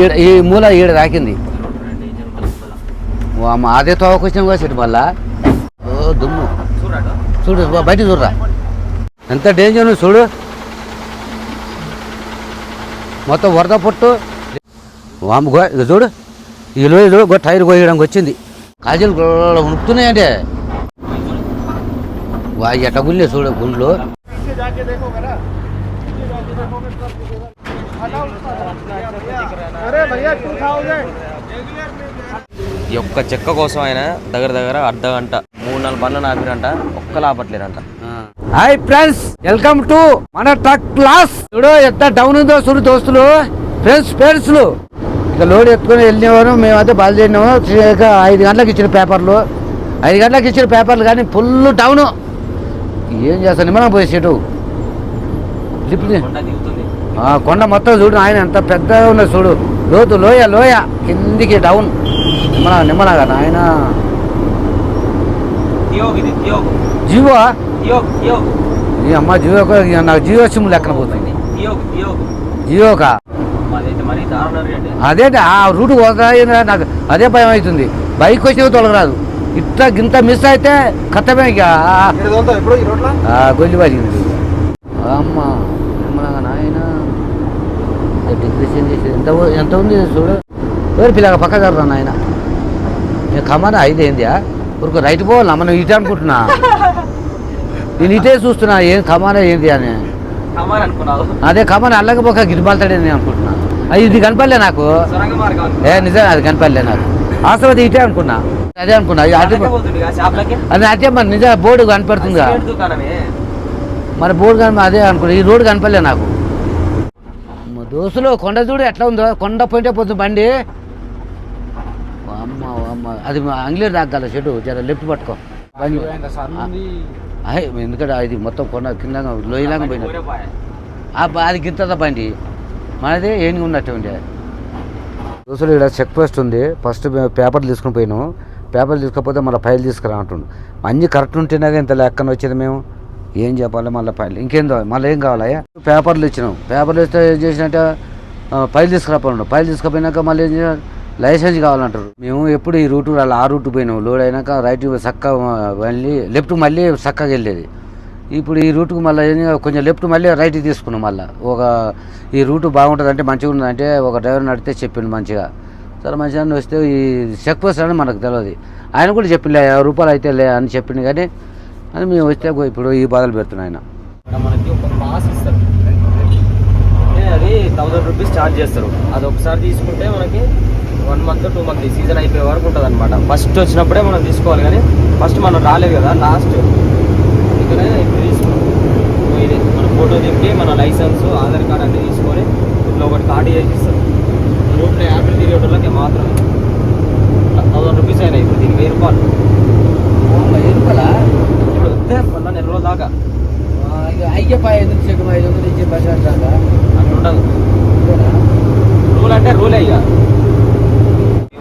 ఈడ ఈ మూల ఈడ తాకింది. అదే తోవకొచ్చిన కూడా చెట్టు మళ్ళా ఓ దుమ్ము. చూడు బయట చూడరా. ఎంత డేంజర్ ఉంది చూడు. మొత్తం వరద పొట్టు. వామ్మ చూడు. ఈ లోయ టైర్ కోయడానికి వచ్చింది. కాజీలు ఉనుకుతున్నాయంటే వా ఎట్ట గుళ్ళే చూడు గుండ్లు. ఈ ఒక్క చెక్క కోసం ఆయన దగ్గర దగ్గర అర్ధ గంట మూడు నాలుగు బండ్లు ఆపిరంట ఒక్క లాపట్లేరంట హాయ్ ఫ్రెండ్స్ వెల్కమ్ టు మన ట్రక్ క్లాస్. చూడు ఎంత డౌన్ ఉందో చూడు దోస్తులు ఫ్రెండ్స్ ఫ్రెండ్స్ ఇక లోడ్ ఎత్తుకొని వెళ్ళినవారు మేమైతే బయలుదేరినాము. ఇక ఐదు గంటలకు ఇచ్చిన పేపర్లు. ఐదు గంటలకు ఇచ్చిన పేపర్లు కానీ ఫుల్ డౌన్ ఏం చేస్తాను నిమ్మలం పోయి సీటు కొండ మొత్తం చూడు ఆయన ఎంత పెద్దగా ఉన్నది చూడు. లోతు లోయ లోయ కిందికి డౌన్ నిమ్మల నిమ్మలగా దియోగ్ దియోగ్. ఈ అమ్మ జియో నాకు జియో సిమ్ లెక్కన పోతుంది. దియోగ్ దియోగ్. జియోకా అదే ఆ రూట్ పోతాయి నాకు అదే భయం అవుతుంది. బైక్ వచ్చి తొలగరాదు. ఇట్లా గింత మిస్ అయితే కథమే ఇక. గొల్లి పడింది అమ్మ నిమ్మలంగా నాయన డిగ్రేషన్ చేసి ఎంత ఎంత ఉంది చూడు. ఎవరు పిల్లగా పక్క జరరా నాయన కమాన? ఐదు ఏంది ఊరుకు రైట్ పోవాలా? మనం ఇటే అనుకుంటున్నా. నేను ఇటే చూస్తున్నా ఏం కమాన ఏంది అని. అదే కమాన అల్లకపోక గిరిబాల్తాడే నేను అనుకుంటున్నా. అది ఇది కనపడలే నాకు. ఏ నిజం అది కనపడలే నాకు. ఆశ్రవతి ఇటే అనుకున్నా. అదే అనుకున్నా అది అది మరి నిజం బోర్డు కనపడుతుందా మరి బోర్డు కనిపి అదే అనుకున్నా ఈ రోడ్డు కనపడలే నాకు. మా దోస్తులు కొండ చూడు ఎట్లా ఉందో కొండ పోయింటే పోతుంది బండి. అమ్మ అమ్మ. అది అంగ్లేరు దాకాల చెడు జర లెఫ్ట్ పట్టుకో. బండి. ఎందుకంటే అది మొత్తం కొండ కింద లోయలాగా పోయినా అది గింతదా బండి. మనది ఏమి ఉన్నట్టు ఉండే. దోస్తులు ఇక్కడ చెక్ పోస్ట్ ఉంది. ఫస్ట్ మేము పేపర్లు తీసుకుని పోయినాము. పేపర్లు తీసుకపోతే మళ్ళీ ఫైల్ తీసుకురా అంటుండు. అన్నీ కరెక్ట్ ఉంటేనే ఇంత లెక్కన వచ్చేది మేము. ఏం చెప్పాలి మళ్ళీ ఫైల్? ఇంకేం మళ్ళీ ఏం కావాలయ్యా? పేపర్లు ఇచ్చినాం. పేపర్లు ఇస్తే ఏం చేసినట్టే ఫైల్ తీసుకురాపండు ఫైల్ తీసుకుపోయినాక మళ్ళీ ఏం చేయాలి? లైసెన్స్ కావాలంటారు. మేము ఎప్పుడు ఈ రూట్ అలా ఆ రూట్ పోయినాం లోడ్ అయినాక రైట్ చక్క మళ్ళీ లెఫ్ట్ మళ్ళీ చక్కగా వెళ్ళేది. ఇప్పుడు ఈ రూట్కి మళ్ళీ కొంచెం లెఫ్ట్ మళ్ళీ రైట్ తీసుకున్నాం మళ్ళీ. ఒక ఈ రూట్ బాగుంటుంది అంటే మంచిగా ఉంది అంటే ఒక డ్రైవర్ నడితే చెప్పిండు మంచిగా. సరే మంచిగా వస్తే ఈ చెక్ పోస్ట్ అని మనకు తెలియదు ఆయన కూడా చెప్పిండే యాభై రూపాయలు అయితే లే అని చెప్పిండు. కానీ అని మేము వస్తే ఇప్పుడు ఈ బాధలు పెడుతున్నాయి ఆయన. మనకి ఒక పాస్ ఇస్తారు. అది థౌసండ్ రూపీస్ ఛార్జ్ చేస్తారు. అది ఒకసారి తీసుకుంటే మనకి one month two month season అయిపోయే వరకు ఉంటుంది అనమాట ఫస్ట్ వచ్చినప్పుడే మనం తీసుకోవాలి కానీ ఫస్ట్ మనం రాలేదు కదా లాస్ట్ అందుకనే ఇప్పుడు తీసుకున్నాం ఇది మన ఫోటో దింపి మన లైసెన్స్ ఆధార్ కార్డ్ అన్ని తీసుకొని ఇట్లా ఒకటి కార్డు చేసి ఇస్తారు రూట్లో యాపిల్ తిరిగేటోళ్ళకి మాత్రం థౌసండ్ రూపీస్ అయినాయి ఇప్పుడు దీనికి వెయ్యి రూపాయలు. ఇప్పుడు వస్తే మళ్ళీ నెల రోజుల దాకా అయ్యప్ప ఐదు చెక్కు ఐదు వందలు ఇచ్చే బస్ అట్లా ఉండదు రూల్ అంటే రూలే ఇక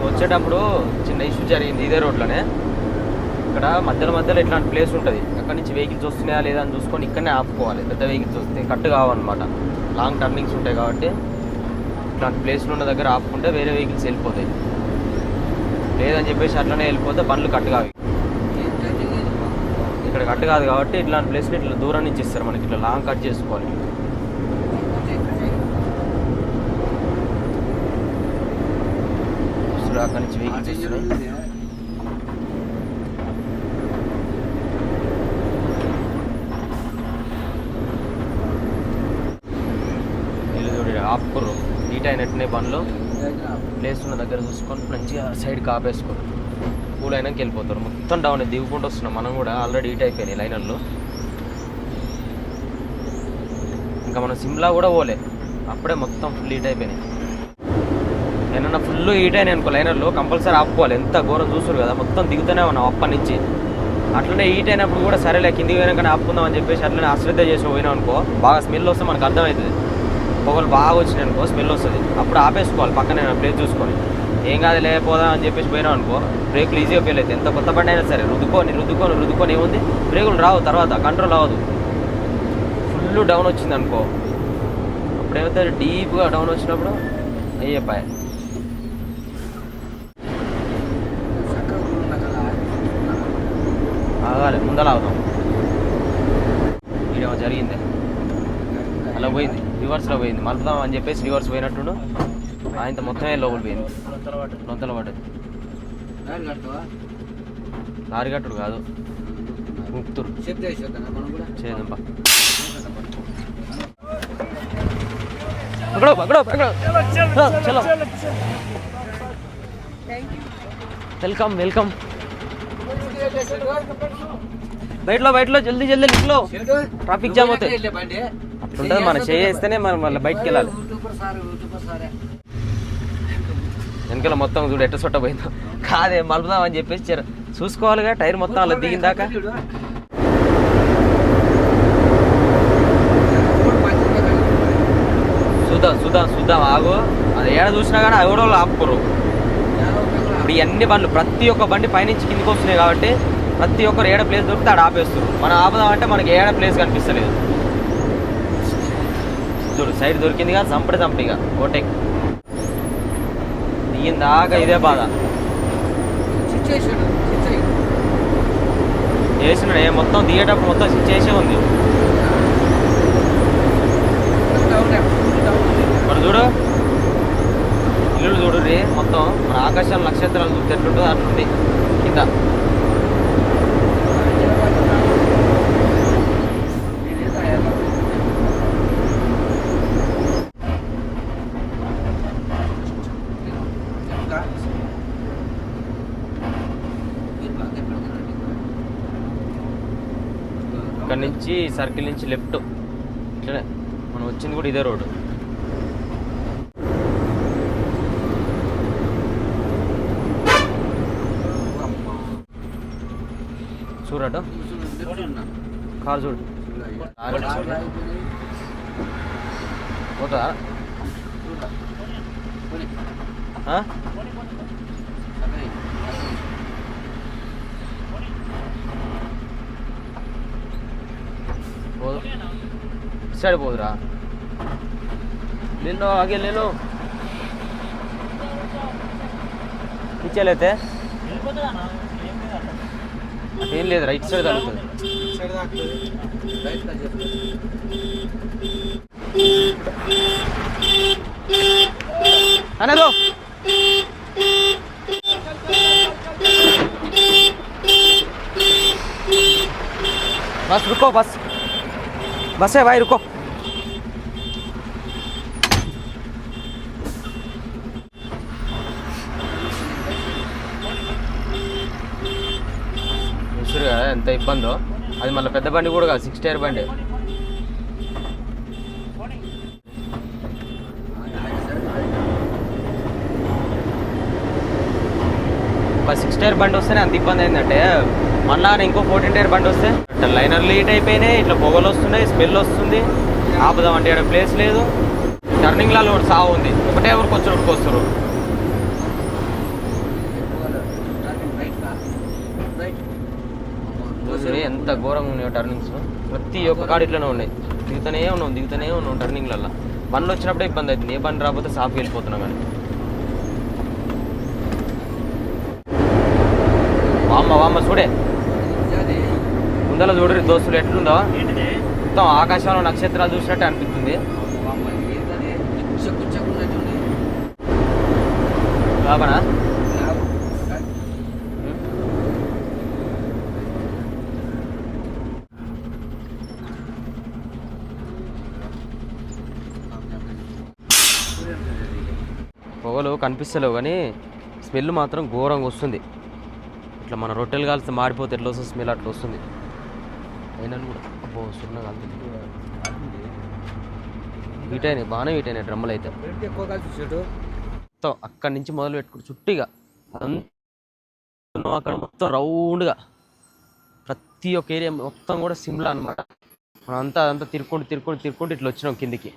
వచ్చేటప్పుడు చిన్న ఇష్యూ జరిగింది ఇదే రోడ్లోనే. ఇక్కడ మధ్యలో మధ్యలో ఇట్లాంటి ప్లేస్ ఉంటుంది. అక్కడి నుంచి వెహికల్స్ వస్తున్నాయా లేదా అని చూసుకొని ఇక్కడనే ఆపుకోవాలి. పెద్ద వెహికల్స్ వస్తే కట్ కావన్నమాట. లాంగ్ టర్నింగ్స్ ఉంటాయి కాబట్టి ఇట్లాంటి ప్లేస్లు ఉన్న దగ్గర ఆపుకుంటే వేరే వెహికల్స్ వెళ్ళిపోతాయి. లేదని చెప్పేసి అట్లనే వెళ్ళిపోతే బండ్లు కట్ కావాలి ఇక్కడ కట్ కాదు కాబట్టి ఇట్లాంటి ప్లేస్ని ఇట్లా దూరం నుంచి ఇస్తారు మనకి ఇట్లా లాంగ్ కట్ చేసుకోవాలి. అక్కడి నుంచి వెహికల్స్ వస్తున్నాయి వీళ్ళు చూడు ఆపుకోరు హీట్ అయినట్టునే బండ్లు ప్లేస్ ఉన్న దగ్గర చూసుకొని మంచిగా సైడ్ కాపేసుకోరు కూల్ అయినాక వెళ్ళిపోతారు. మొత్తం డౌన్ దిగుకుంటూ వస్తున్నాం. మనం కూడా ఆల్రెడీ హీట్ అయిపోయినాయి లైనర్లు. ఇంకా మనం సిమ్లా కూడా పోలే. అప్పుడే మొత్తం ఫుల్ హీట్ అయిపోయినాయి. ఏమన్నా ఫుల్ హీట్ అయినాయి అనుకో లైనర్లో కంపల్సరీ ఆపుకోవాలి. ఎంత ఘోరం చూస్తారు కదా. మొత్తం దిగుతూనే ఉన్నాం అప్పటి నుంచి. అట్లనే హీట్ అయినప్పుడు కూడా సరేలే కిందికి పోయినాకనే ఆపుకుందాం అని చెప్పేసి అట్లనే అశ్రద్ధ చేసి పోయినాం అనుకో బాగా స్మెల్ వస్తే మనకు అర్థమవుతుంది. పొగలు బాగా వచ్చినాయి అనుకో స్మెల్ వస్తుంది. అప్పుడు ఆపేసుకోవాలి పక్కనే ప్లేస్ చూసుకొని. ఏం కాదు లేకపోదాం అని చెప్పేసి పోయినాం అనుకో బ్రేకులు ఈజీగా ఫెయిల్ అవుతాయి. ఎంత కొత్త బండి అయినా సరే రుద్దుకొని రుద్దుకొని రుద్దుకొని ఏముంది? బ్రేకులు రావు తర్వాత కంట్రోల్ అవ్వదు. ఫుల్ డౌన్ వచ్చింది అనుకో. అప్పుడు ఏమవుతుంది? డీప్గా డౌన్ వచ్చినప్పుడు అయ్యప్పాయ ఆగాలి ముందర ఆగుతాం ఈడేమో జరిగింది. అలా పోయింది రివర్స్లో పోయింది. మలుపుదాం అని చెప్పేసి రివర్స్ పోయినట్టుండు ఆయన మొత్తమే లోపల పోయింది. నొంతల పడ్డది లారీ కట్టుడు కాదు ముక్తురు చేద్దాంపా పకడో పకడో పకడో చలో వెల్కమ్ వెల్కమ్. బయటలో బయటలో జల్దీ జల్దీ లిఫ్ట్లో. ట్రాఫిక్ జామ్ అవుతాయి అట్లుంటుంది మనం చేస్తేనే మనం మళ్ళీ బయటికి వెళ్ళాలి. వెనకాల మొత్తం చూడు ఎట్ట సొట్ట పోయిందో. కాదే మలుపుదాం అని చెప్పేసి చూసుకోవాలిగా టైర్ మొత్తం అలా దిగిందాక. చూద్దాం చూద్దాం చూద్దాం ఆగు. అది ఏడ చూసినా కానీ ఎవడో ఆపుకోరు. ఇప్పుడు ఇవన్నీ బండ్లు ప్రతి ఒక్క బండి పైనుంచి కిందికి వస్తున్నాయి కాబట్టి ప్రతి ఒక్కరు ఏడ ప్లేస్ దొరికితే ఆడ ఆపేస్తారు మనం ఆపుదాం అంటే మనకి ఏడ ప్లేస్ కనిపిస్తలేదు. చూడు సైడ్ దొరికిందిగా చంపడి చంపడిగా ఓటెక్ దిగిందాక ఇదే బాధ. చేసినాడే. మొత్తం దిగేటప్పుడు మొత్తం స్విచ్ చేసే ఉంది. మరి చూడు. ఇల్లు చూడు రే మొత్తం. మన ఆకాశం నక్షత్రాలు చూస్తే ఎట్లుంటుందో అట్లుంది. కింద ఇక్కడ నుంచి సర్కిల్ నుంచి లెఫ్ట్. ఇట్లా మనం వచ్చింది కూడా ఇదే రోడ్డు చూడట కార్ కారు చూడు. పోతా. ಸೆಡ್ಬೋದ್ರ ನಿನ್ನೋ ಹಾಗೆ ನೀನು? ಕಿಚ್ಚಲೈತೆ ಎಲ್ಲಿ ರೈಟ್ ಸೈಡ್ ಆಗುತ್ತೆ ಅನದು ಬಸ್ ಬಿಕೋ ಬಸ್. बस है भाई रुको చూసారు కదా ఎంత ఇబ్బందో అది మళ్ళీ పెద్ద బండి కూడా కాదు సిక్స్ టైర్ బండి ఒక సిక్స్ టైర్ బండి వస్తేనే అంత ఇబ్బంది అయిందంటే మళ్ళా ఇంకో ఫోర్టీన్ టైర్ బండి వస్తే? ఇట్లా లైనర్ లీట్ అయిపోయినాయి ఇట్లా పొగలు వస్తున్నాయి స్మెల్ వస్తుంది. ఆపుదాం అంటే ఇక్కడ ప్లేస్ లేదు. టర్నింగ్లలో ఒకటి సాగు ఉంది. ఒకటే ఎవరికి వచ్చి ఊరికి చూసి ఎంత ఘోరంగా ఉన్నాయో టర్నింగ్స్. ప్రతి ఒక్క కాడ ఇట్లనే ఉన్నాయి. దిగుతూనే ఉన్నాం దిగుతూనే ఉన్నాం టర్నింగ్లలో బండ్లు వచ్చినప్పుడే ఇబ్బంది అవుతుంది. ఏ బండి రాకపోతే సాఫ్ వెళ్ళిపోతున్నాం కానీ. వామ్మ వామ్మ చూడే. ముందర చూడరు దోస్తులు ఎట్లుందో మొత్తం ఆకాశంలో నక్షత్రాలు చూసినట్టు అనిపిస్తుంది. పొగలు కనిపిస్తలేవు కానీ స్మెల్ మాత్రం ఘోరంగా వస్తుంది. ఇట్లా మన రొట్టెలు కాల్స్తే మాడిపోతే ఎట్లా వస్తుంది? స్మెల్ అట్లా వస్తుంది. అయినా కూడా. అబ్బో సున్న కాలుతుంది హీట్ అయినాయి బాగానే హీట్ అయినాయి డ్రమ్ములు అయితే. మొత్తం అక్కడి నుంచి మొదలు పెట్టుకుని చుట్టిగా. అక్కడ మొత్తం రౌండ్గా ప్రతి ఒక్క ఏరియా మొత్తం కూడా సిమ్లా అనమాట మనం అంతా అదంతా తిరుక్కుంటూ తిరుక్కుంటూ తిరుక్కుంటూ ఇట్లా వచ్చినాం కిందికి.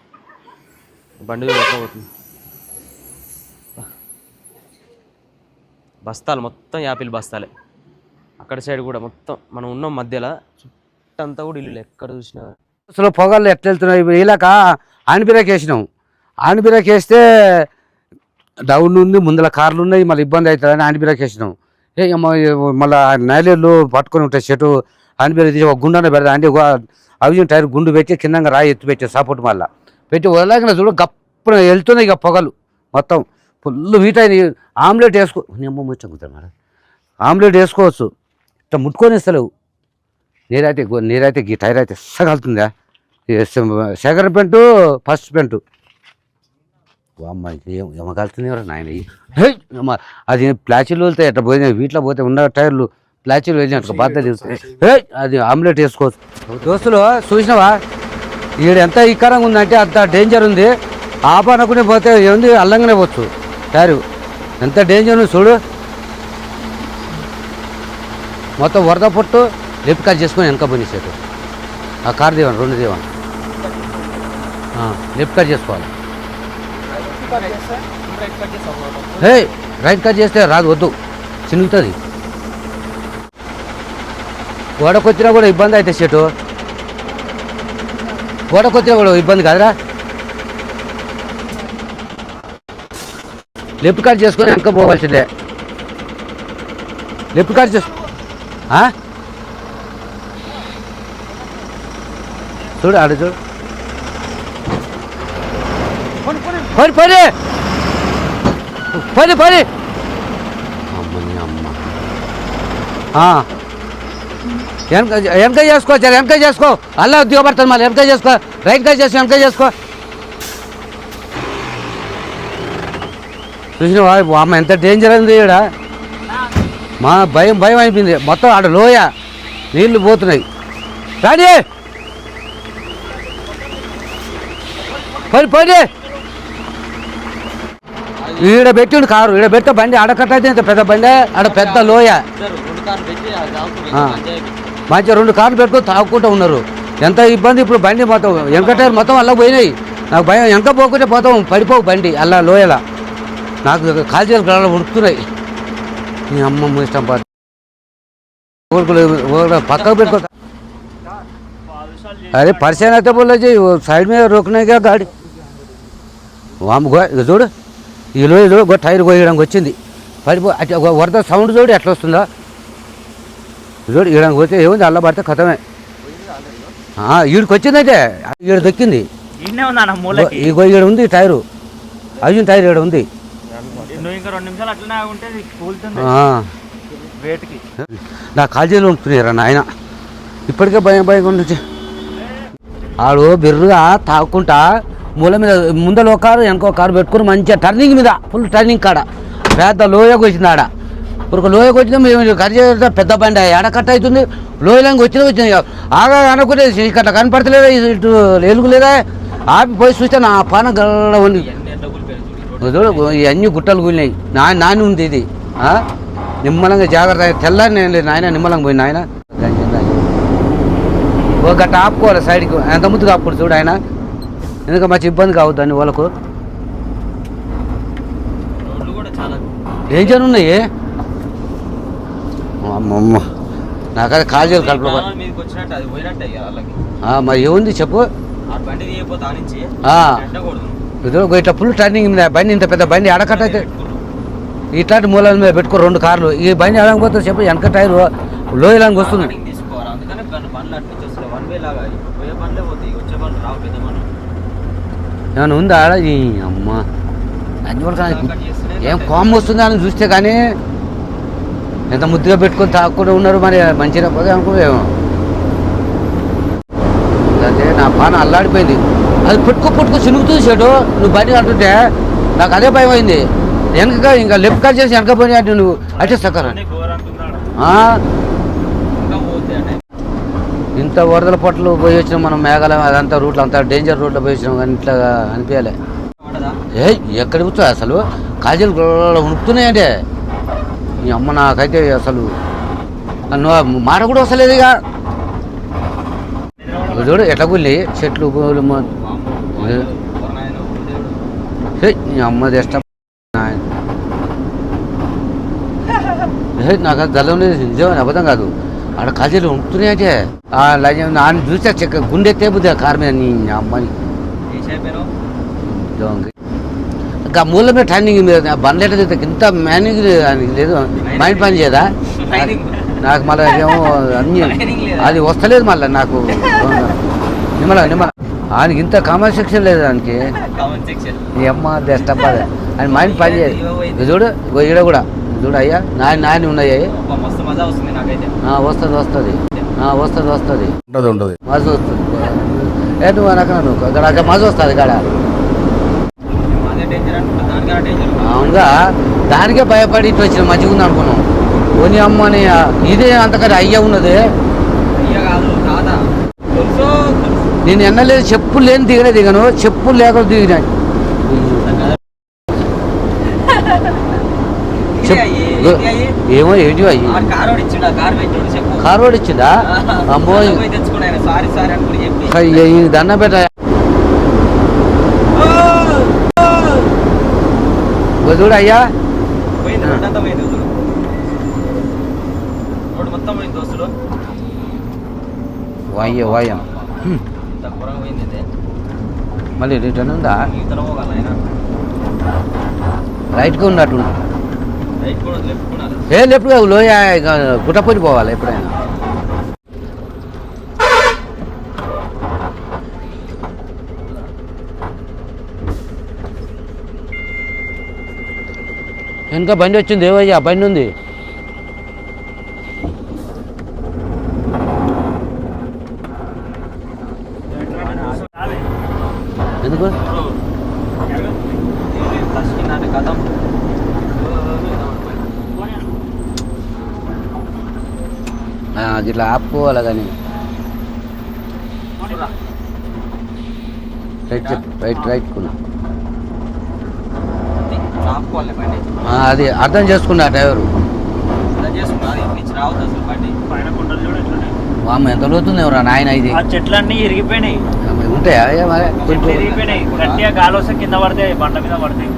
బండి పోతుంది? బస్తాలు మొత్తం యాపిల్ బస్తాలే. అక్కడ సైడ్ కూడా మొత్తం మనం ఉన్నాం మధ్యలో. అంతా కూడా ఇల్లు ఎక్కడ చూసినా. అసలు పొగలు ఎట్లా వెళ్తున్నాయి? ఇప్పుడు ఇలాక ఆన్ వేసినాం. ఆన్ వేస్తే డౌన్ ఉంది ముందర కార్లు ఉన్నాయి మళ్ళీ ఇబ్బంది అవుతుందని హ్యాండ్ బ్రేక్ వేసినాం. ఏ మళ్ళీ నైలేళ్ళు పట్టుకొని ఉంటాయి చెట్టు ఆనిబిరా తీసి ఒక గుండెన పెడతా అంటే ఒక అవి టైర్ గుండు పెట్టి కింద రాయి ఎత్తి పెట్టి సపోర్ట్ మళ్ళీ. పెట్టి వదలగిన చూడ గప్పున వెళ్తున్నాయి ఇక పొగలు మొత్తం. ఫుల్ హీట్ అయినాయి. ఆమ్లెట్ వేసుకో నేను ముచ్చంగుతాను ఆమ్లెట్ వేసుకోవచ్చు. ఇట్లా ముట్టుకొని ఇస్తలేవు నీరైతే గో- నీరైతే ఈ టైర్ అయితే ఇస్తగలుతుందా సెకండ్ పెంటు ఫస్ట్ పెంటు. అమ్మ ఏం నాయన అది ప్లాచీలు వెళ్తాయి అట్లా పోయినా వీటిలో పోతే ఉన్న టైర్లు ప్లాచీలు వెళ్ళినట్టు బాధ తెలుస్తాయి! అది ఆమ్లెట్ వేసుకోవచ్చు. దోస్తులు చూసినావా? ఈడ ఎంత ఇక్కరంగా ఉందంటే అంత డేంజర్ ఉంది. ఆపనకునే పోతే ఏముంది? అల్లంగానే పోవచ్చు. టైరు. ఎంత డేంజర్ ఉంది చూడు. మొత్తం వరద పొట్టు. లెఫ్ట్ కార్ చేసుకొని వెనక పోనీసేటు ఆ కార్ దేవన్ రెండు దేవన్. లెఫ్ట్ కార్ చేసుకోవాలి. హే రైట్ కార్ చేస్తే రాదు వద్దు. చినుగుతుంది గోడకొచ్చినా కూడా ఇబ్బంది అయితే చెట్టు గోడకొచ్చినా కూడా ఇబ్బంది కాదురా. లెఫ్ట్ కార్ చేసుకొని వెనక పోవాల్సిందే. లెఫ్ట్ కార్ చేసు చూడు ఆడ చూడు. పని పని. పని పని. అమ్మని అమ్మ. ఆ. వెనక వెనక చేసుకో జర వెనక చేసుకో. అలా దిగబడతాను మళ్ళీ. వెనక చేసుకో? రైట్గా చేసుకో వెనక చేసుకో? చూసినావా? అమ్మ ఎంత డేంజర్ ఉంది ఈడ. మా భయం భయం అయిపోయింది. మొత్తం ఆడ లోయ. నీళ్ళు పోతున్నాయి. రాడి పని పని ఈడ పెట్టిండు కారు ఈడ పెట్టే బండి ఆడకట్ట అయితే ఇంత పెద్ద బండి ఆడ పెద్ద లోయ రెండు కార్లు పెట్టి అది తాగుతుంది. ఆ. మంచిగా మంచిగా రెండు కార్లు పెట్టుకొని తాగుకుంటూ ఉన్నారు ఎంత ఇబ్బంది ఇప్పుడు బండి మొత్తం వెనక టైర్ మొత్తం అలా పోయినాయి నాకు భయం వెనక పోకుంటే పోతాం పడిపోవు బండి అలా లోయల నాకు కాల్చేలు గడలు ఉడుకుతున్నాయి నీ అమ్మ ఇష్టం పా ఊరుకులు ఊరుకులు పక్కకు పెట్టుకో अरे परेशान అయితే बोला जी वो साइड में रोकने का गाड़ी వాము గో ఇక చూడు ఈ లోయ చూడు గో టైర్ కోయడానికి వచ్చింది. పడిపో అటు ఒక వరద సౌండ్ చూడు ఎట్లా వస్తుందా? చూడు ఈడానికి పోతే ఏముంది? అల్ల పడితే కథమే. ఆ, ఈడికి వచ్చిందంటే ఈడ దొక్కింది. ఇగో ఈడ ఉంది టైరు. అయ్యి టైర్ ఈడ ఉంది. నా కాలేజీలో ఉంటున్నారా నాయన. ఇప్పటికే భయం భయం ఉండొచ్చు ఆడు బిర్రుగా తాగుకుంటా మూల మీద ముందర ఒక కారు వెనక ఒక కారు పెట్టుకుని మంచిగా టర్నింగ్ మీద ఫుల్ టర్నింగ్ కాడ. పెద్ద లోయకు వచ్చింది ఆడ. ఒక లోయకు వచ్చినా మేము కట్ పెద్ద బండి ఆడ కట్ అవుతుంది? లోయలోకి వచ్చినా వచ్చింది ఆగా అనుకుంటే ఇక్కడ కనపడతలేదా? ఇటు ఎలుగులేదా ఆపి పోయి చూస్తే నా పాన గల్ల ఉంది. ఇవన్నీ గుట్టలు కూలినాయి. నా నాని ఉంది ఇది. ఆ? నిమ్మలంగా జాగ్రత్త. తెల్లని నేను లేదు. నాయన నిమ్మలంగా పోయి నాయన. ఒక గట్ట ఆపుకోవాలి సైడ్కి. ఎంత ముద్దుగా ఆపుకోడు చూడు ఆయన. ఎందుకంటే మంచి ఇబ్బంది కావద్దని వాళ్ళకు. డేంజర్ ఉన్నాయి? అమ్మమ్మ. నాకది కాజీలు వాళ్ళకి. మరి ఏముంది చెప్పు? ఇదిగో ఇట్లా ఫుల్ టర్నింగ్ బండి ఇంత పెద్ద బండి అడకట్ట అయితే. ఇట్లాంటి మూలాల మీద పెట్టుకో రెండు కార్లు. ఈ బండి ఎడకపోతే చెప్పు వెనక టైర్ లోయలాంగి వస్తుంది కటింగ్ తీసుకోవాలి అందుకనే బండ్లు బండ్లు అటు నుంచి వస్తాయి వన్ వే లాగా ఇప్పుడు పోయే బండ్లే పోతాయి వచ్చే బండ్లు రావు పెద్ద బండ్లు ఏమైనా ఉందా ఆడ? ఈ అమ్మ. అన్ని కానీ ఏం ఉంటాయి. కోపం అని చూస్తే కానీ ఎంత ముద్దుగా పెట్టుకొని తాకుండా ఉన్నారు మరి మంచిగా పోతే అనుకోలేము. అదే నా పాన అల్లాడిపోయింది. అది పుట్టుకు పుట్టుకు చినుగుతుంది చెడు నువ్వు బండి అంటుంటే నాకు అదే భయం అయింది. వెనక ఇంకా లెఫ్ట్ కట్ చేసి వెనక పోయినా నువ్వు. అటే సక్కర అన్నీ ఘోరంటున్నాడు ఇంకా పోతే అంటే ఇంత వరదల పట్లు పోయి వచ్చినాం మనం మేఘాలయం అదంతా రూట్లో అంతా డేంజర్ రూట్లో పోయి వచ్చినాం కానీ ఇట్లా అనిపించాలి. ఏ ఎక్కడ కూర్చో అసలు? కాజీలు గొడవలు ఉణుకుతున్నాయంటే ఈ అమ్మ నాకైతే అసలు నువ్వు మాట కూడా వస్తలేదు ఇక. చూడు ఎట్లా గుల్లి చెట్లు గోలు హే, ఈ అమ్మది ఇష్టం హే నాకు అది జలం లేదు నిజం అబద్ధం కాదు. ఆడ కాజీలు ఉంటున్నాయంటే నాన్న చూస్తే చెక్క గుండె తేపుద్ది ఆ కారు మీద నీ అమ్మని ఇంకా మూల మీద టర్నింగ్ మీద బండ్లు ఎట్లా తిరుగుతాయి? ఇంత మేనేజ్ లేదు మైండ్ పని చేయదా. నాకు మళ్ళీ ఏమో అన్ని? అది వస్తలేదు మళ్ళీ నాకు. నిమ్మల నిమ్మల. ఆయనకి ఇంత కామన్ సెక్షన్ లేదు దానికి అమ్మ డెస్టప్ అది ఆయన మైండ్ పని చేయదు చూడు ఈడ కూడా. చూడు అయ్యా నాని నాని ఉన్నాయి. మస్తు మజా వస్తుంది వస్తుంది వస్తుంది. ఆ, వస్తుంది వస్తుంది. ఉండదు ఉండదు మజు వస్తుంది. ఏ నువ్వు అనక నువ్వు అక్కడ అక్కడ మజు వస్తుంది కాడ. అవునుగా దానికే భయపడి ఇటు వచ్చిన మంచిగా ఉంది అనుకున్నాం. పోనీ అమ్మని ఇదే అంతకన్నా అయ్యా ఉన్నది. నేను ఎన్నలేదు చెప్పులు లేని దిగనే దిగను చెప్పులు లేకుండా దిగినాయి ఇదే అయ్యి, ఇదే అయ్యి. ఏమో ఏంటి అయ్యి? కారు వాడు ఇచ్చిందా అమ్మో దండం పెట్ట. చూడు అయ్యా. రోడ్ రోడ్ వాయ్య వాయం. మళ్ళీ రిటర్న్ ఉందా? రైట్గా ఉన్నట్టు ఏ లెఫ్ట్ కాదు ఏ లోయ గుట్టపోయి పోవాలి ఎప్పుడైనా. వెనక బండి వచ్చింది ఏవయ్యా? బండి ఉంది ఎందుకు ఫస్ట్ నాటి కథ ఆ, ఇట్లా ఆపుకోవాలి కానీ. రైట్ రైట్ రైట్ కున్నా అది అర్థం చేసుకున్నా డ్రైవరు. అమ్మ ఎంత లోతుంది ఎవరా నాయన ఇది. ఆ చెట్లన్నీ ఇరిగిపోయినాయి. ఉంటాయా? మరి గట్టిగా గాలి వస్తే కింద పడతాయి బండ మీద పడతాయి.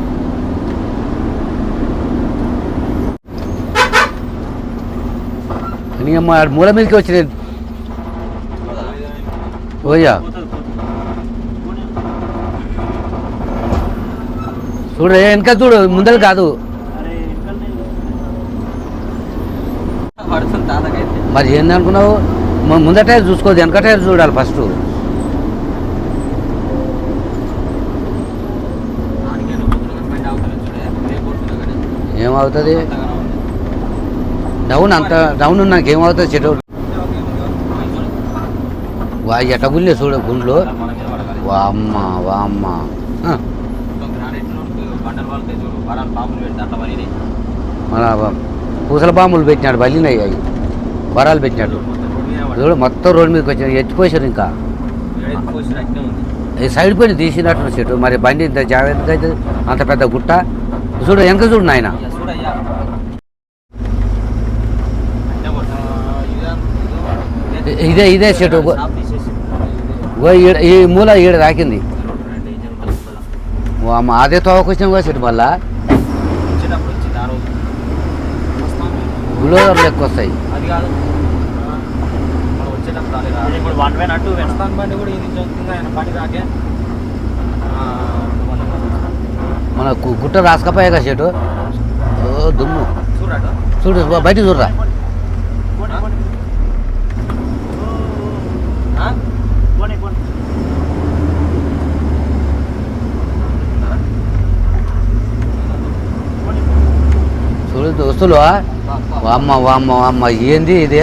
నీ అమ్మ మూల మీదకి వచ్చినాయి ఓయ్యా చూడు వెనక చూడు ముందర కాదు. మరి ఏందనుకున్నావు ముందట చూసుకోదు వెనకట చూడాలి ఫస్ట్. ఏమవుతుంది ఎన్నో పొద్దున కానీ బండి ఆగుతలేదు చూడే రేపు కొడుతున్నా కానీ ఏమవుతుంది అంతగానో ఉంది. డౌన్ అంత డౌన్ నాకు ఏమవుతుంది చెడు వా ఎట్ట చూడు గుండ్లు వా అమ్మ వా అమ్మ మన పూసల బాంబులు పెట్టినాడు బలినాయి అవి. వరాలు పెట్టినాడు. మొత్తం రోడ్డు చూడు మొత్తం రోడ్డు మీదకి వచ్చిన ఎత్తిపోసారు ఇంకా. ఈ సైడ్ పైన తీసినట్టు చెట్టు. మరి బండి ఇంత జాగ్రత్తగా అయితే అంత పెద్ద గుట్ట. చూడు వెనక చూడు నాయన అయ్యా చూడయ్యా అట్లే పడుతుంది. ఇ- ఇదే ఇదే చెట్టు. ఈ మూల ఈడ రాకింది. అదే తోవకొచ్చిన కూడా చెట్టు మళ్ళా. గులోదర్లు ఎక్కువ వస్తాయి మనం గుట్ట రాసుకపోయాక చెట్టు. ఓ దుమ్ము. చూడు బయట చూడరా పోనీ, పోనీ. ఆ? పోనీ, పోనీ. పోనీ. చూడు దోస్తులు వామ్మ వామ్మ వామ్మ ఏంది ఇది?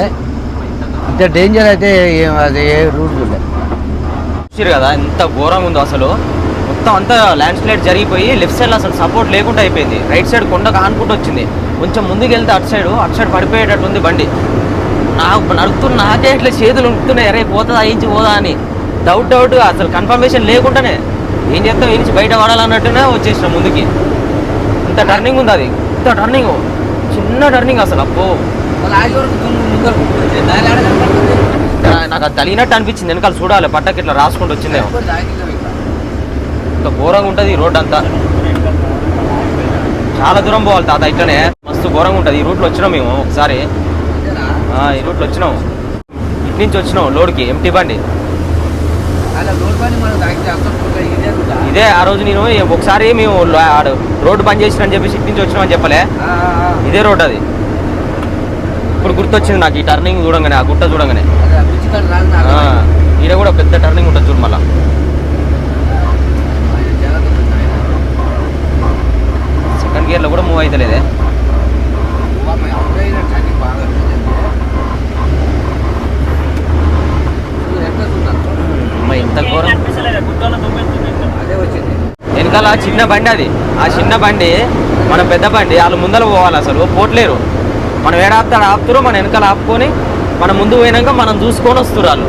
ఇంత డేంజర్ అయితే ఏం అది ఏ రూట్ చూడలే. చూసారు కదా ఎంత ఘోరంగా ఉందో అసలు. మొత్తం అంతా ల్యాండ్ స్లైడ్ జరిగిపోయి లెఫ్ట్ సైడ్ అసలు సపోర్ట్ లేకుండా అయిపోయింది. రైట్ సైడ్ కొండ కానుకుంటూ వచ్చింది. కొంచెం ముందుకు వెళ్తే అటు సైడ్ అటు సైడ్ పడిపోయేటట్టు ఉంది బండి. నాకు నడుపుతున్న నాకే ఇట్లా చేతులు ఉంటున్నాయి. అరే పోతుందా ఏంచి పోదా అని. డౌట్ డౌట్గా అసలు కన్ఫర్మేషన్ లేకుండానే. ఏం చేస్తాం ఏంచి బయట పడాలన్నట్టునే వచ్చేసిన ముందుకి. ఇంత టర్నింగ్ ఉంది అది. ఇంత టర్నింగ్ చిన్న టర్నింగ్ అసలు అప్పో నాకు అది తగినట్టు అనిపించింది వెనకాల చూడాలి పట్టకి ఇట్లా రాసుకుంటూ వచ్చిందేమో. ఇంత ఘోరంగా ఉంటుంది ఈ రోడ్ అంతా. చాలా దూరం పోవాలి తాత ఇట్లనే. మస్తు ఘోరంగా ఉంటుంది ఈ రూట్లో వచ్చినాం మేము ఒకసారి. ఈ రూట్లో వచ్చినాం. ఇటు నుంచి వచ్చినాం లోడ్కి ఎంటీ బండి. ఇదే ఆ రోజు నేను ఒకసారి మేము ఆడ రోడ్డు బంద్ చేసిన అని చెప్పేసి ఇటు నుంచి వచ్చినామని చెప్పలే. ఇదే రోడ్ అది. ఇప్పుడు గుర్తొచ్చింది నాకు ఈ టర్నింగ్ చూడంగానే ఆ గుట్ట చూడంగానే. ఈడ కూడా పెద్ద టర్నింగ్ ఉంటుంది చూడు మళ్ళా. సెకండ్ గేర్లో కూడా మూవ్ అవుతలేదే అమ్మ ఇంత ఘోరం. అదే వచ్చింది. వెనకాల చిన్న బండి అది. ఆ చిన్న బండి మన పెద్ద బండి వాళ్ళు ముందర పోవాలి అసలు పోట్లేరు. మనం ఏడాపుతాడు ఆపుతారు మన వెనకాల ఆపుకొని మనం ముందు పోయినాక మనం చూసుకొని వస్తారు వాళ్ళు.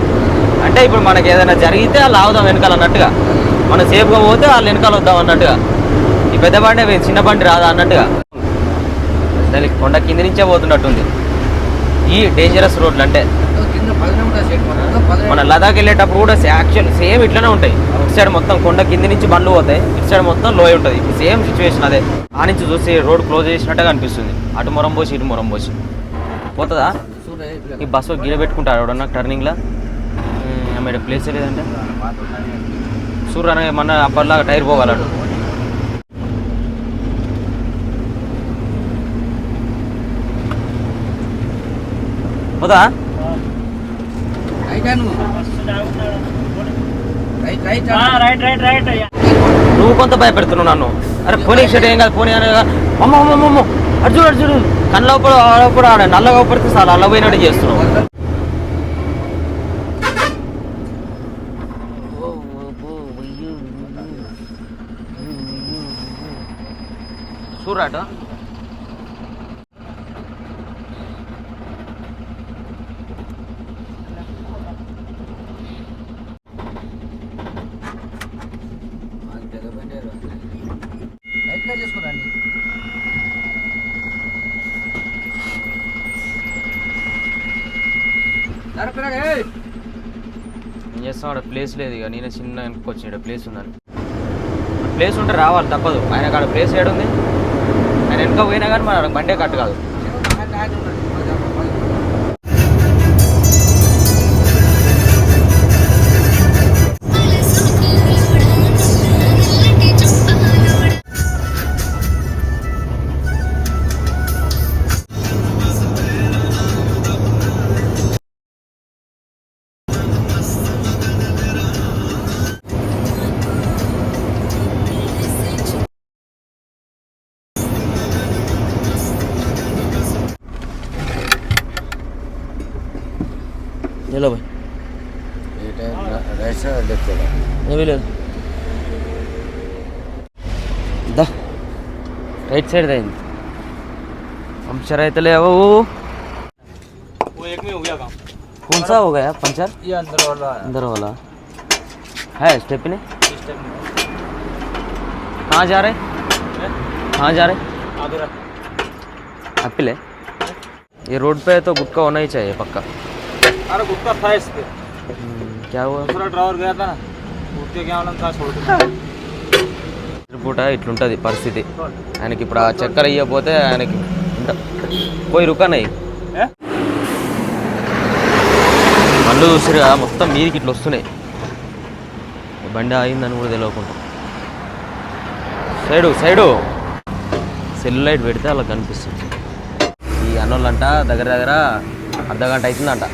అంటే ఇప్పుడు మనకి ఏదైనా జరిగితే వాళ్ళు ఆవుదాం వెనకాల అన్నట్టుగా. మనం సేఫ్గా పోతే వాళ్ళు వెనకాల వద్దాం అన్నట్టుగా. ఈ పెద్ద బండి చిన్న బండి రాదా అన్నట్టుగా. దానికి కొండ కింది నుంచే పోతున్నట్టుంది. ఈ డేంజరస్ రోడ్లు అంటే. మన లదాఖ్ వెళ్ళేటప్పుడు కూడా యాక్చువల్ సేమ్ ఇట్లనే ఉంటాయి. ఇటు సైడ్ మొత్తం కొండ కింది నుంచి బండ్లు పోతాయి. ఇటు సైడ్ మొత్తం లోయ ఉంటుంది. ఇప్పుడు సేమ్ సిచ్యువేషన్ అదే. ఆ నుంచి చూసి రోడ్ క్లోజ్ చేసినట్టుగా అనిపిస్తుంది. అటు మొరం పోసి ఇటు మొరం పోసి. పోతుందా? ఈ బస్సు గిర పెట్టుకుంటాడు ఎవడన్నా టర్నింగ్లో ఆమె ప్లేస్ లేదంటే? సూర్య అనగా మన అప్పటిలాగా టైర్ పోగలడు పోదా నువ్వు కొంత భయపెడుతున్నావు నన్ను. అరే పోనీ షర్ట్ ఏం కాదు పోనీ అనగా అమ్మ అమ్మ అటు చూడు కళ్ళప్పుడు ఆడప్పుడు ఆడ నల్లగా పడితే చాలా అల్ల పోయినట్టు చేస్తున్నావు. చూరాట చేసుకోరండి ఏం చేస్తాం ఆడ ప్లేస్ లేదు ఇక. నేనే చిన్న వెనక్కి వచ్చిన ప్లేస్ ఉందని ప్లేస్ ఉంటే రావాలి తప్పదు. ఆయన కాడ ప్లేస్ ఏడుంది? ఆయన వెనక పోయినా కానీ మన బండే కట్టు కాదు. लो भाई এটা রাইসা দেখতে পাবেন ದ ರೈಟ್ ಸೈಡ್ ದ ಹಿಂದೆ तले वो वो एक में हो गया काम। कौन सा हो गया पंचर? ये अंदर वाला है। अंदर वाला। है स्टेप ने स्टेप कहाँ जा रहे? कहाँ जा रहे? आदिल है ये रोड पे तो गुटका होना ही चाहिए पक्का। अरे गुटका था इस पे हम्म, क्या हुआ दूसरा ड्रावर गया था ना उठ के क्या वाला था छोड़ के పూట ఇట్లుంటుంది పరిస్థితి ఆయనకి ఇప్పుడు ఆ చక్కెర ఇవ్వకపోతే ఆయనకి ఇంత పోయి రుకన్నాయి ఏ? బండ్లు చూసిరుగా మొత్తం మీదికి ఇట్లా వస్తున్నాయి ఈ బండి ఆగిందని కూడా తెలియకుండా సైడు సైడు సెల్ లైట్ పెడితే అలా కనిపిస్తుంది ఈ అన్నోళ్ళంట దగ్గర దగ్గర అర్ధ గంట అవుతుందంట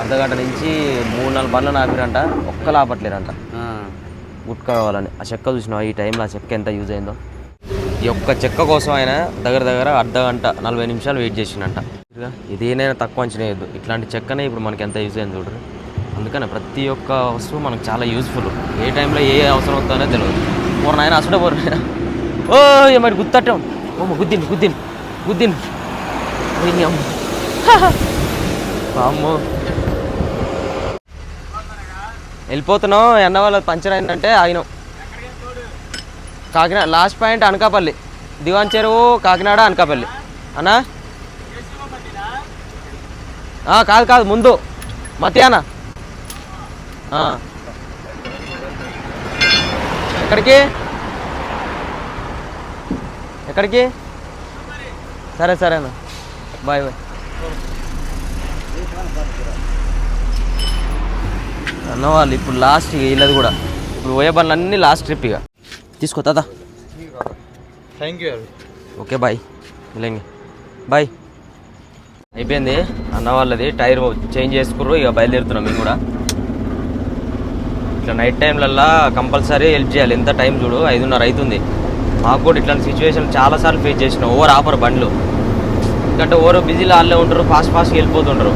అర్ధ గంట నుంచి మూడు నాలుగు బండ్లు ఆపిరంట ఒక్కలు ఆపట్లేరంట. గుట్కా కావాలని. ఆ చెక్క చూసినావా? ఈ టైంలో ఆ చెక్క ఎంత యూజ్ అయిందో. ఈ ఒక్క చెక్క కోసం ఆయన దగ్గర దగ్గర అర్ధ గంట నలభై నిమిషాలు వెయిట్ చేసిండంట. ఇదేనైనా తక్కువ అంచనా వేయద్దు. ఇట్లాంటి చెక్కనే ఇప్పుడు మనకి ఎంత యూజ్ అయింది చూడరు అందుకని ప్రతి ఒక్క వస్తువు మనకు చాలా యూజ్ఫుల్ ఏ టైంలో ఏ అవసరం అవుతుందనే తెలియదు. పోరు నాయన అసలు పోరు ఓ ఏ మరి గుత్తట్టం? ఓ గుద్దింది గుద్దింది గుద్దింది ఓ నీ అమ్మ. వెళ్ళిపోతున్నాం. ఎండ వాళ్ళ పంచర్ అయిందంటే ఆగినాం. Kakinada last point Anakapalli. దివాన్ చెరువు కాకినాడ అనకాపల్లి. అన్నా? ఆ, కాదు కాదు ముందు. మధ్యాహ్న ఎక్కడికి? ఎక్కడికి? సరే సరే అన్న. Bye bye. అన్నవాళ్ళు ఇప్పుడు లాస్ట్ ఇక వెళ్ళదు కూడా. ఇప్పుడు పోయే బండ్లు అన్నీ లాస్ట్ ట్రిప్ ఇక. తీసుకో తాత. థ్యాంక్ యూ ఓకే బాయ్ ఇలాగే. బాయ్ అయిపోయింది. అన్న వాళ్ళది టైర్ చేంజ్ చేసుకుర్రు ఇక బయలుదేరుతున్నాం మేము కూడా. ఇట్లా నైట్ టైంలల్లా కంపల్సరీ హెల్ప్ చేయాలి. ఎంత టైం చూడు ఐదున్నర అవుతుంది మాకు కూడా ఇట్లాంటి సిచ్యువేషన్ చాలాసార్లు ఫేస్ చేసినాం. ఓవర్ ఆఫర్ బండ్లు. ఎందుకంటే ఓవర్ బిజీలో వాళ్ళే ఉంటారు ఫాస్ట్ ఫాస్ట్గా వెళ్ళిపోతుంటారు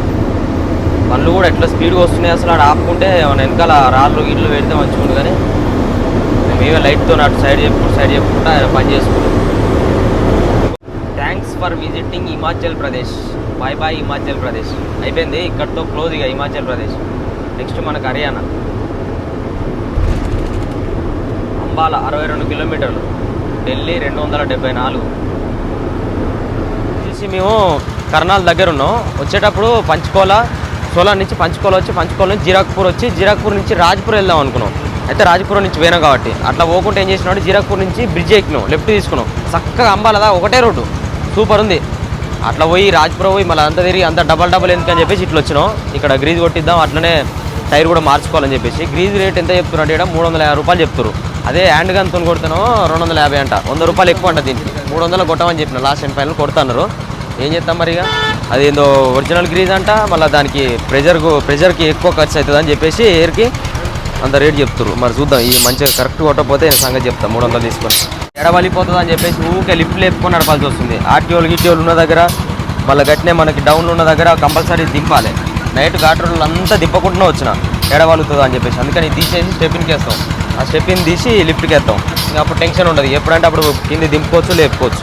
బండ్లు కూడా ఎట్లా స్పీడ్గా వస్తున్నాయి అసలు ఆడ ఆపుకుంటే మన వెనకాల రాళ్ళు గిట్లు పెడితే మంచిగా కానీ మేమే లైట్తో అటు సైడ్ చెప్పుకుంటూ సైడ్ చెప్పుకుంటా పని చేసుకుంటాం. Thanks for visiting Himachal Pradesh bye bye Himachal Pradesh అయిపోయింది ఇక్కడితో క్లోజ్ ఇక హిమాచల్ ప్రదేశ్ నెక్స్ట్ మనకు హర్యానా అంబాల అరవై రెండు కిలోమీటర్లు. ఢిల్లీ రెండు వందల డెబ్బై నాలుగు. వచ్చేసి మేము కర్నాల్ దగ్గర ఉన్నాం. వచ్చేటప్పుడు పంచుకోలా సోలార్ నుంచి పంచుకోల వచ్చి పంచుకోల నుంచి జీరాక్పూర్ వచ్చి జీరాక్పూర్ నుంచి రాజ్పూర్ వెళ్దాం అనుకున్నాం. అయితే రాజ్పూర్ నుంచి పోయినాం కాబట్టి అట్లా పోకుండా ఏం చేసినాడు జీరాక్పూర్ నుంచి బ్రిడ్జ్ ఎక్కినాం లెఫ్ట్ తీసుకున్నాం. చక్కగా అంబాలదా ఒకటే రోడ్డు సూపర్ ఉంది. అట్లా పోయి రాజ్పూర్ పోయి మళ్ళీ అంతా తిరిగి అంత డబల్ డబల్ ఎందుకని చెప్పేసి ఇట్లా వచ్చినాం. ఇక్కడ గ్రీజ్ కొట్టిద్దాం అట్లనే టైర్ కూడా మార్చుకోవాలని చెప్పేసి. గ్రీజ్ రేట్ ఎంత చెప్తున్నారు అంటే మూడు వందల యాభై రూపాయలు చెప్తారు అదే హ్యాండ్ గన్తో కొడుతున్నాం రెండు వందల యాభై అంట. వంద రూపాయలు ఎక్కువ అంట దీనికి. మూడు వందలు కొట్టమని చెప్పిన లాస్ట్ అండ్ ఫైనల్ కొడుతున్నారు. ఏం చేస్తాం మరి ఇక? అది ఏందో ఒరిజినల్ గ్రీజ్ అంట మళ్ళీ దానికి ప్రెజర్కు ప్రెజర్కి ఎక్కువ ఖర్చు అవుతుంది అని చెప్పేసి ఎయిర్కి అంత రేట్ చెప్తారు మరి చూద్దాం ఈ మంచిగా కరెక్ట్ కొట్టకపోతే నేను సంగతి చెప్తాను మూడు వందలు తీసుకొని. ఎడవలిపోతుంది అని చెప్పేసి ఊకే లిఫ్ట్ లేపుకొని నడపాల్సి వస్తుంది. ఆర్టీఓలు గిటీఓలు ఉన్న దగ్గర మళ్ళీ గట్టినే మనకి డౌన్ ఉన్న దగ్గర కంపల్సరీ దింపాలి. నైట్ ఘాటరోళ్ళు అంతా దింపకుండా వచ్చిన ఎడవలుతుంది అని చెప్పేసి. అందుకని తీసేసి స్టెప్పింగ్కి వేస్తాం. ఆ స్టెప్పిన్ తీసి లిఫ్ట్కి వేస్తాం. ఇంకా అప్పుడు టెన్షన్ ఉండదు. ఎప్పుడంటే అప్పుడు కింద దింపుకోవచ్చు లేపుకోవచ్చు.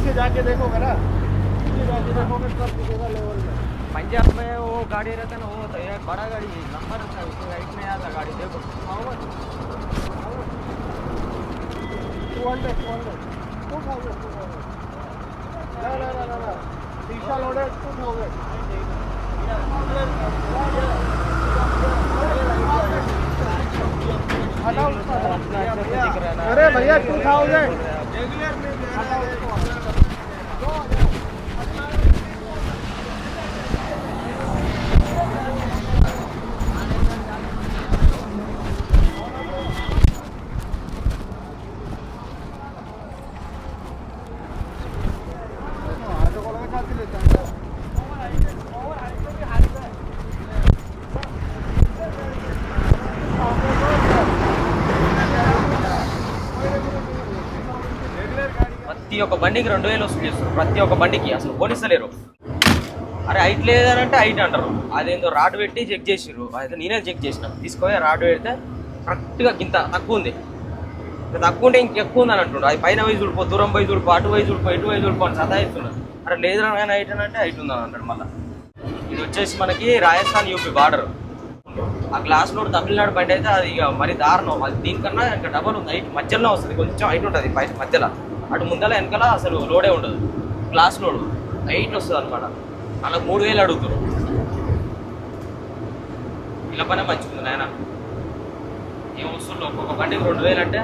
पीछे जाके देखोगे ना। पीछे जाके देखोगे सब दिखेगा लेवल में। पंजाब में वो गाड़ी रहता है ना वो तो यार बड़ा गाड़ी नंबर रहता है उसको हाइट में आता गाड़ी देखो। Two hundred two hundred two thousand two thousand ना ना ना ना ना। शीशा लोडेड टू थाउज़ेंड अरे भैया टू थाउज़ेंड ఒక్క బండికి రెండు వేలు వసూలు చేస్తారు ప్రతి ఒక్క బండికి అసలు పోనిస్తలేరు అరే హైట్ లేదనంటే హైట్ అంటారు. అదేందో రాడ్ పెట్టి చెక్ చేసిర్రు. అయితే నేనే చెక్ చేసిన. తీసుకొని రాడ్ పెడితే కరెక్ట్గా ఇంత తక్కువ ఉంది. ఇంకా తక్కువ ఉంటే ఇంకెక్కువ ఉందని అంటుండ్రు అది పైన పోయి చూడిపో దూరం పోయి చూడిపో అటు పోయి చూడిపో ఇటు పోయి చూడిపో అని సతాయిస్తున్నారు అరే లేదు కానీ హైట్ అని అంటే హైట్ ఉందని అంటాడు మళ్ళీ. ఇది వచ్చేసి మనకి రాజస్థాన్ యూపీ బార్డర్. ఆ గ్లాస్ లోడ్ తమిళనాడు బండి అయితే అది ఇక మరి దారుణం. అది దీనికన్నా ఇంకా డబల్ ఉంది. హైట్ మధ్యలో వస్తుంది. కొంచెం హైట్ ఉంటుంది పై మధ్యలో. అటు ముందర వెనకాల అసలు లోడే ఉండదు. గ్లాస్ లోడ్ హైట్ వస్తుంది అనమాట అలా మూడు వేలు అడుగుతారు ఇలా పనే మంచిగా ఉంది నాయన. ఏం వస్తుందో ఒక్కొక్క బండికి రెండు వేలు అంటే